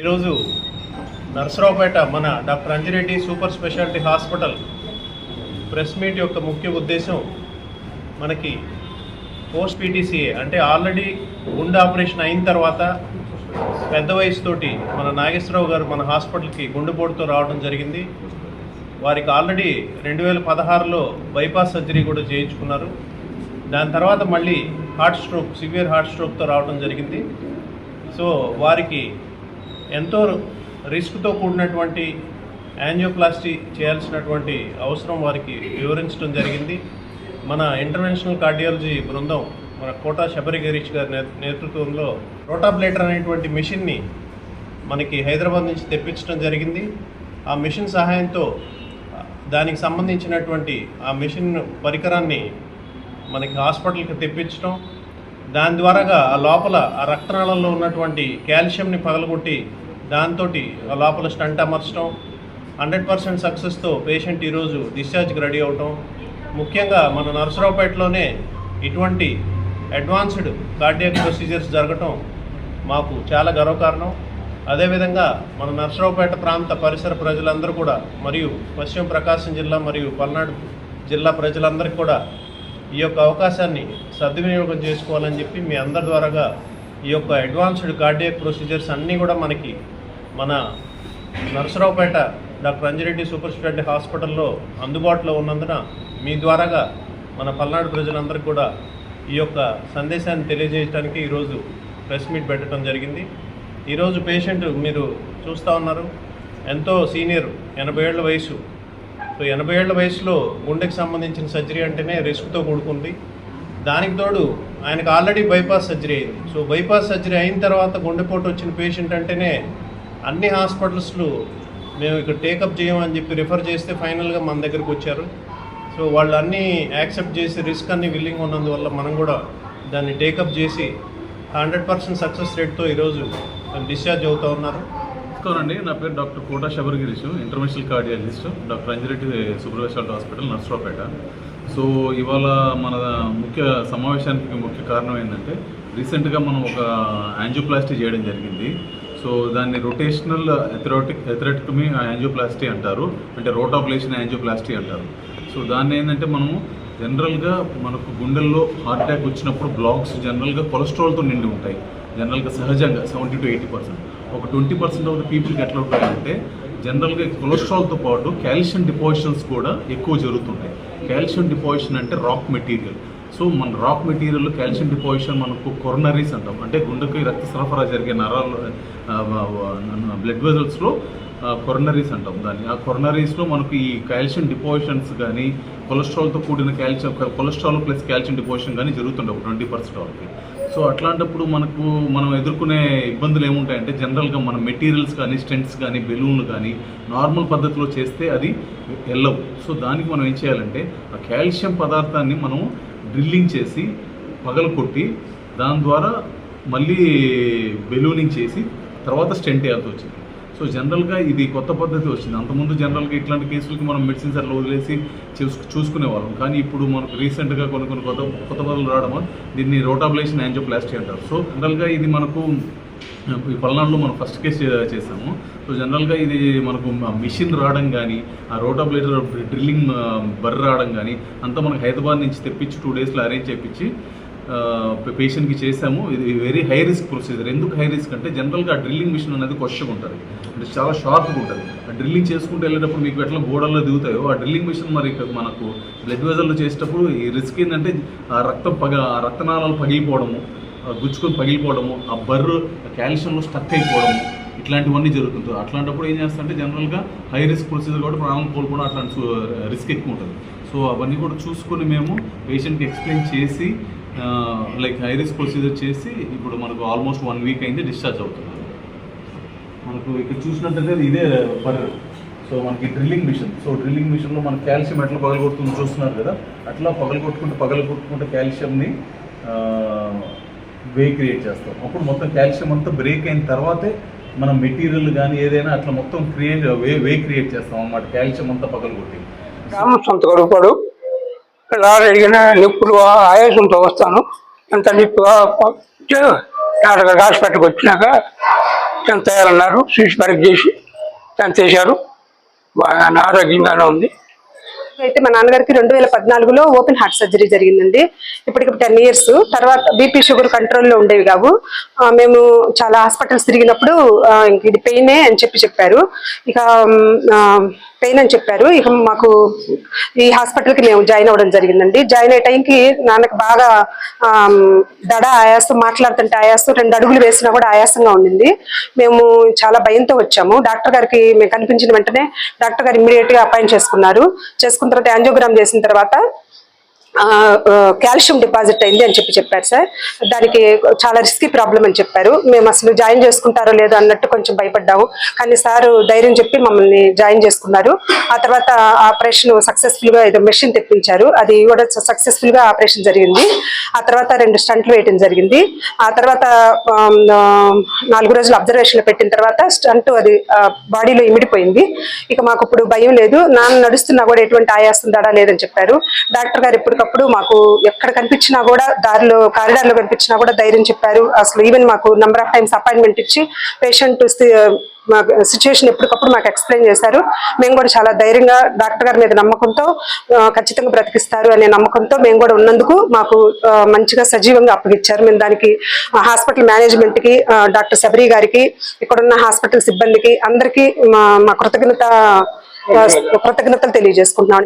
ఈరోజు నర్సరావుపేట మన doctor Anji Reddy super speciality hospital press meet యొక్క ముఖ్య ఉద్దేశం మనకి పోస్ట్ పీటీసీఏ. అంటే ఆల్రెడీ గుండె ఆపరేషన్ అయిన తర్వాత పెద్ద వయసుతోటి మన నాగేశ్వరరావు గారు మన హాస్పిటల్కి గుండెపోటుతో రావడం జరిగింది. వారికి ఆల్రెడీ రెండు వేల పదహారులో బైపాస్ సర్జరీ కూడా చేయించుకున్నారు. దాని తర్వాత మళ్ళీ హార్ట్ స్ట్రోక్ సివియర్ హార్ట్ స్ట్రోక్తో రావడం జరిగింది. సో వారికి ఎంతో రిస్క్తో కూడినటువంటి యాంజియోప్లాస్టీ చేయాల్సినటువంటి అవసరం వారికి వివరించడం జరిగింది. మన ఇంటర్వెన్షనల్ కార్డియాలజీ బృందం మన కోటా శబరి గిరీష్ గారి నే- నేతృత్వంలో రోటాబ్లేటర్ అనేటువంటి మిషన్ని మనకి హైదరాబాద్ నుంచి తెప్పించడం జరిగింది. ఆ మిషన్ సహాయంతో దానికి సంబంధించినటువంటి ఆ మిషన్ పరికరాన్ని మనకి హాస్పిటల్కి తెప్పించడం దాని ద్వారాగా ఆ లోపల ఆ రక్తనాళంలో ఉన్నటువంటి కాల్షియంని పగలగొట్టి దాంతో ఆ లోపల స్టంట్ అమర్చడం హండ్రెడ్ పర్సెంట్ సక్సెస్తో పేషెంట్ ఈరోజు డిశ్చార్జ్కి రెడీ అవటం. ముఖ్యంగా మన నర్సరావుపేటలోనే ఇటువంటి అడ్వాన్స్డ్ కార్డియాక్ ప్రొసీజర్స్ జరగటం మాకు చాలా గర్వకారణం. అదేవిధంగా మన నర్సరావుపేట ప్రాంత పరిసర ప్రజలందరూ కూడా మరియు పశ్చిమ ప్రకాశం జిల్లా మరియు పల్నాడు జిల్లా ప్రజలందరికీ కూడా ఈ యొక్క అవకాశాన్ని సద్వినియోగం చేసుకోవాలని చెప్పి మీ అందరి ద్వారాగా ఈ యొక్క అడ్వాన్స్డ్ కార్డియాక్ ప్రొసీజర్స్ అన్నీ కూడా మనకి మన Narasaraopet doctor Anjireddy super speciality హాస్పిటల్లో అందుబాటులో ఉన్నందున మీ ద్వారాగా మన పల్నాడు ప్రజలందరికీ కూడా ఈ యొక్క సందేశాన్ని తెలియజేయడానికి ఈరోజు ప్రెస్ మీట్ పెట్టడం జరిగింది. ఈరోజు పేషెంట్ మీరు చూస్తూ ఉన్నారు. ఎంతో సీనియర్ ఎనభై ఏళ్ళ వయసు సో ఎనభై ఏళ్ళ వయసులో గుండెకి సంబంధించిన సర్జరీ అంటేనే రిస్క్తో కూడుకుంది. దానికి తోడు ఆయనకు ఆల్రెడీ బైపాస్ సర్జరీ అయింది. సో బైపాస్ సర్జరీ అయిన తర్వాత గుండెపోటు వచ్చిన పేషెంట్ అంటేనే అన్ని హాస్పిటల్స్లో మేము ఇక్కడ టేకప్ చేయమని చెప్పి రిఫర్ చేస్తే ఫైనల్గా మన దగ్గరికి వచ్చారు. సో వాళ్ళు అన్నీ యాక్సెప్ట్ చేసి రిస్క్ అన్ని విల్లింగ్ ఉన్నందువల్ల మనం కూడా దాన్ని టేకప్ చేసి హండ్రెడ్ పర్సెంట్ సక్సెస్ రేట్తో ఈరోజు డిశ్చార్జ్ అవుతూ ఉన్నారు. నమస్కారం అండి. నా పేరు doctor Kota Sabarigirish international cardiologist doctor Anjireddy super speciality hospital Narasaraopet. So ఇవాళ మన ముఖ్య సమావేశానికి ముఖ్య కారణం ఏంటంటే రీసెంట్గా మనం ఒక యాంజియోప్లాస్టీ చేయడం జరిగింది. సో దాన్ని రొటేషనల్ ఎథరాటిక్ ఎథరాటిక్మీ యాంజియోప్లాస్టీ అంటారు. అంటే రోటాబ్లేషన్ యాంజియోప్లాస్టీ అంటారు. సో దాన్ని ఏంటంటే మనము జనరల్గా మనకు గుండెల్లో హార్ట్ అటాక్ వచ్చినప్పుడు బ్లాక్స్ జనరల్గా కొలెస్ట్రాల్తో నిండి ఉంటాయి. జనరల్గా సహజంగా సెవెంటీ టు ఎయిటీ పర్సెంట్. ఒక ట్వంటీ పర్సెంట్ ఆఫ్ ద పీపుల్కి ఎట్లా ఉంటాయంటే జనరల్గా కొలెస్ట్రాల్తో పాటు కాల్షియం డిపాజిషన్స్ కూడా ఎక్కువ జరుగుతుంటాయి. కాల్షియం డిపాజిషన్ అంటే రాక్ మెటీరియల్. సో మన రాక్ మెటీరియల్ కాల్షియం డిపాజిషన్ మనకు కొరనరీస్ అంటాం. అంటే గుండెకి రక్త సరఫరా జరిగే నరాలు బ్లడ్ వెజల్స్లో కొరనరీస్ అంటాం దాన్ని. ఆ కొరనరీస్లో మనకు ఈ కాల్షియం డిపాజిషన్స్ కానీ కొలెస్ట్రాల్తో కూడిన calcium cholesterol plus calcium deposition కానీ జరుగుతుండే ఒక ట్వంటీ పర్సెంట్ వరకు. సో అట్లాంటప్పుడు మనకు మనం ఎదుర్కొనే ఇబ్బందులు ఏముంటాయంటే జనరల్గా మన మెటీరియల్స్ కానీ స్టెంట్స్ కానీ బెలూన్లు కానీ నార్మల్ పద్ధతిలో చేస్తే అది వెళ్ళవు సో దానికి మనం ఏం చేయాలంటే ఆ కాల్షియం పదార్థాన్ని మనం డ్రిల్లింగ్ చేసి పగలు కొట్టి దాని ద్వారా మళ్ళీ బెలూనింగ్ చేసి తర్వాత స్టెంట్ వేయాల్సి వచ్చింది. సో జనరల్గా ఇది కొత్త పద్ధతి వచ్చింది. అంతకుముందు జనరల్గా ఇట్లాంటి కేసులకి మనం మెడిసిన్ సార్లు వదిలేసి చూసు చూసుకునే వాళ్ళం కానీ ఇప్పుడు మనకు రీసెంట్గా కొన్ని కొన్ని కొత్త కొత్త పద్ధతులు రావడం దీన్ని రోటాబ్లేషన్ యాంజోప్లాస్టీ అంటారు. సో జనరల్గా ఇది మనకు ఈ పల్నాడులో మనం ఫస్ట్ కేసు చేసాము సో జనరల్గా ఇది మనకు మిషన్ రావడం కానీ ఆ రోటాబ్లేటర్ డ్రిల్లింగ్ బర్రె రావడం కానీ అంతా మనకు హైదరాబాద్ నుంచి తెప్పించి టూ డేస్లో అరేంజ్ చేయించి పేషెంట్కి చేసాము ఇది వెరీ హై రిస్క్ ప్రొసీజర్ ఎందుకు హై రిస్క్ అంటే జనరల్గా ఆ డ్రిల్లింగ్ మిషన్ అనేది క్వశ్చన్ ఉంటుంది. అంటే చాలా షార్ప్గా ఉంటుంది. ఆ డ్రిల్లింగ్ చేసుకుంటూ వెళ్ళేటప్పుడు మీకు ఎట్లా గోడల్లో దిగుతాయో ఆ డ్రిల్లింగ్ మిషన్ మరి మనకు బ్లడ్ వెజల్లో చేసేటప్పుడు ఈ రిస్క్ ఏంటంటే ఆ రక్తం పగ ఆ రక్తనాళాలు పగిలిపోవడము గుచ్చుకొని పగిలిపోవడము ఆ బర్రు కాల్షియంలో స్టక్ అయిపోవడము ఇట్లాంటివన్నీ జరుగుతుంటుంది అట్లాంటప్పుడు ఏం చేస్తారంటే జనరల్గా హై రిస్క్ ప్రొసీజర్ కూడా ప్రాణం కోల్పోవడం అట్లాంటి రిస్క్ ఎక్కువ ఉంటుంది. సో అవన్నీ కూడా చూసుకొని మేము పేషెంట్కి ఎక్స్ప్లెయిన్ చేసి లైక్ హై రిస్క్ ప్రొసీజర్ చేసి ఇప్పుడు మనకు ఆల్మోస్ట్ వన్ వీక్ అయింది డిశ్చార్జ్ అవుతున్నారు మనకు ఇక్కడ చూసినట్టయితే ఇదే పర్ సో మనకి డ్రిల్లింగ్ మిషన్ సో డ్రిల్లింగ్ మిషన్లో మన కాల్షియం ఎట్లా పగలగొడుతుందో చూస్తున్నారు కదా అట్లా పగలగొట్టుకుంటూ పగలగొట్టుకుంటే కాల్షియంని వే క్రియేట్ చేస్తాం. అప్పుడు మొత్తం కాల్షియం అంతా బ్రేక్ అయిన తర్వాతే మనం మెటీరియల్ కానీ ఏదైనా అట్లా మొత్తం క్రియేట్ వే వే క్రియేట్ చేస్తాం అన్నమాట. కాల్షియం అంతా పగలగొట్టి. సొంత గొడవపాడు లారీ అడిగిన నిప్పులు ఆయాసంతో వస్తాను. అంత నిప్పుగా డాక్టర్ హాస్పిటల్కి వచ్చినాక టెన్త్ అయ్యారన్నారు సీట్ పరీక్ష చేసి ఎంత చేశారు. బాగా ఆరోగ్యంగానే ఉంది. అయితే మా నాన్నగారికి రెండు వేల పద్నాలుగులో ఓపెన్ హార్ట్ సర్జరీ జరిగిందండి. ఇప్పటికి టెన్ ఇయర్స్. తర్వాత బీపీ షుగర్ కంట్రోల్లో ఉండేవి కావు. మేము చాలా హాస్పిటల్స్ తిరిగినప్పుడు ఇది పెయినే అని చెప్పి చెప్పారు. ఇక పెయిన్ అని చెప్పారు. ఇక మాకు ఈ హాస్పిటల్కి మేము జాయిన్ అవ్వడం జరిగిందండి. జాయిన్ అయ్యే టైంకి నాన్నకు బాగా దడ ఆయాసం మాట్లాడుతుంటే ఆయాసం రెండు అడుగులు వేసినా కూడా ఆయాసంగా ఉండింది. మేము చాలా భయంతో వచ్చాము. డాక్టర్ గారికి మేము కనిపించిన వెంటనే డాక్టర్ గారు ఇమ్మీడియట్గా అపాయింట్ చేసుకున్నారు. చేసుకున్న తర్వాత యాంజియోగ్రామ్ చేసిన తర్వాత కాల్షియం డిపాజిట్ అయింది అని చెప్పి చెప్పారు సార్. దానికి చాలా రిస్కీ ప్రాబ్లం అని చెప్పారు. మేము అసలు జాయిన్ చేసుకుంటారో లేదో అన్నట్టు కొంచెం భయపడ్డాము. కానీ సారు ధైర్యం చెప్పి మమ్మల్ని జాయిన్ చేసుకున్నారు. ఆ తర్వాత ఆపరేషన్ సక్సెస్ఫుల్గా ఏదో మెషిన్ తెప్పించారు. అది కూడా సక్సెస్ఫుల్గా ఆపరేషన్ జరిగింది. ఆ తర్వాత రెండు స్టంట్లు వేయడం జరిగింది. ఆ తర్వాత నాలుగు రోజులు అబ్జర్వేషన్లో పెట్టిన తర్వాత స్టంట్ అది బాడీలో ఇమిడిపోయింది. ఇక మాకు ఇప్పుడు భయం లేదు. నాన్న నడుస్తున్నా కూడా ఎటువంటి ఆయాసం దడా లేదని చెప్పారు. డాక్టర్ గారు ఎప్పటికప్పుడు మాకు ఎక్కడ కనిపించినా కూడా దారిలో కారిడార్లో కనిపించినా కూడా ధైర్యం చెప్పారు. అసలు ఈవెన్ మాకు నెంబర్ ఆఫ్ టైమ్స్ అపాయింట్మెంట్ ఇచ్చి పేషెంట్ సిచ్యువేషన్ ఎప్పటికప్పుడు మాకు ఎక్స్ప్లెయిన్ చేశారు. మేము కూడా చాలా ధైర్యంగా డాక్టర్ గారి మీద నమ్మకంతో ఖచ్చితంగా బ్రతికిస్తారు అనే నమ్మకంతో మేము కూడా ఉన్నందుకు మాకు మంచిగా సజీవంగా అప్పగిచ్చారు మేము దానికి హాస్పిటల్ మేనేజ్మెంట్కి ఆ, డాక్టర్ శబరి గారికి ఇక్కడున్న హాస్పిటల్ సిబ్బందికి అందరికీ మా మా కృతజ్ఞత కృతజ్ఞతలు తెలియజేసుకుంటున్నాను